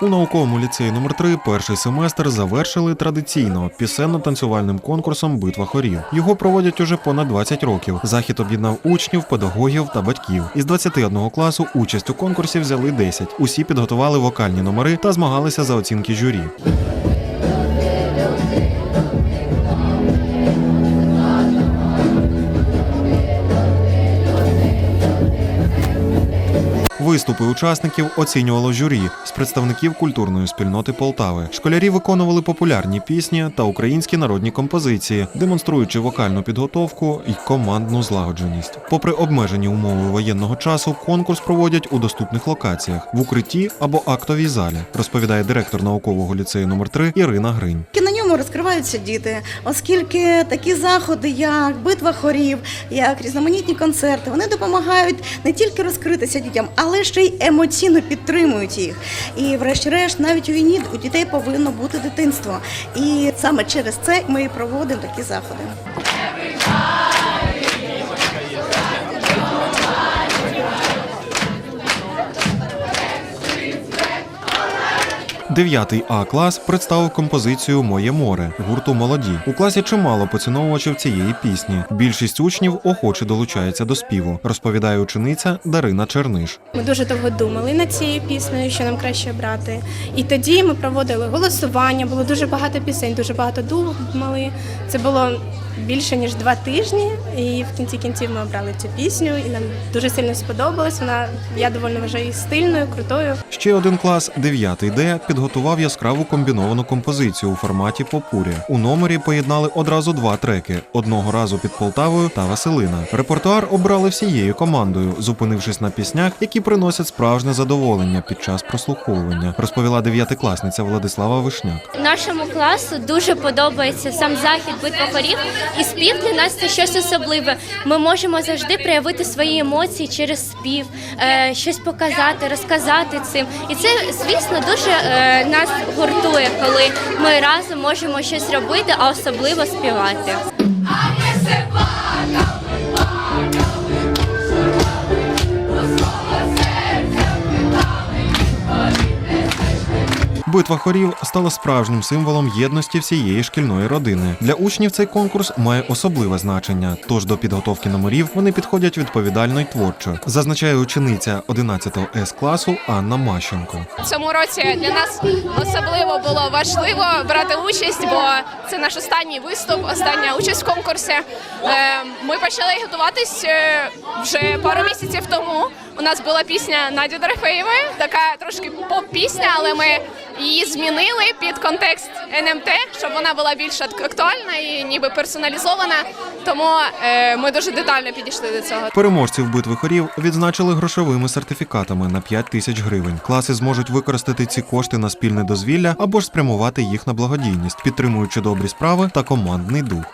У науковому ліцеї номер 3 перший семестр завершили традиційно пісенно-танцювальним конкурсом Битва хорів. Його проводять уже понад 20 років. Захід об'єднав учнів, педагогів та батьків. Із 21 класу участь у конкурсі взяли 10. Усі підготували вокальні номери та змагалися за оцінки журі. Виступи учасників оцінювало журі з представників культурної спільноти Полтави. Школярі виконували популярні пісні та українські народні композиції, демонструючи вокальну підготовку і командну злагодженість. Попри обмежені умови воєнного часу, конкурс проводять у доступних локаціях в укритті або актовій залі, розповідає директор наукового ліцею номер 3 Ірина Гринь. І розкриваються діти, оскільки такі заходи, як битва хорів, як різноманітні концерти, вони допомагають не тільки розкритися дітям, але ще й емоційно підтримують їх. І, врешті-решт, навіть у війні у дітей повинно бути дитинство. І саме через це ми і проводимо такі заходи. Дев'ятий А клас представив композицію Моє море гурту Молоді. У класі чимало поціновувачів цієї пісні. Більшість учнів охоче долучається до співу, розповідає учениця Дарина Черниш. Ми дуже довго думали над цією піснею, що нам краще брати. І тоді ми проводили голосування, було дуже багато пісень, дуже багато думали. Це було більше ніж два тижні. І в кінці кінців ми обрали цю пісню, і нам дуже сильно сподобалась. Вона я доволі вважаю її стильною, крутою. Ще один клас, 9 Д, підготував яскраву комбіновану композицію у форматі попурі. У номері поєднали одразу два треки: одного разу під Полтавою та Василина. Репертуар обрали всією командою, зупинившись на піснях, які приносять справжнє задоволення під час прослуховування, розповіла дев'ятикласниця Владислава Вишняк. Нашому класу дуже подобається сам захід битва хорів, і спів для нас це щось особливе. Ми можемо завжди проявити свої емоції через спів, е, щось показати, розказати цим. І це, звісно, дуже е, нас гуртує, коли ми разом можемо щось робити, а особливо співати. Битва хорів стала справжнім символом єдності всієї шкільної родини. Для учнів цей конкурс має особливе значення. Тож до підготовки номерів вони підходять відповідально й творчо, зазначає учениця 11 С класу Анна Мащенко. Цьому році для нас особливо було важливо брати участь, бо це наш останній виступ, остання участь в конкурсі. Е, Ми почали готуватись е, вже пару місяців тому. У нас була пісня Наді Дорофеєвої, така трошки поп-пісня, але ми її змінили під контекст НМТ, щоб вона була більш ак- актуальна і ніби персоналізована. Тому е, ми дуже детально підійшли до цього. Переможців битви хорів відзначили грошовими сертифікатами на 5 тисяч гривень. Класи зможуть використати ці кошти на спільне дозвілля або ж спрямувати їх на благодійність, підтримуючи добрі справи та командний дух.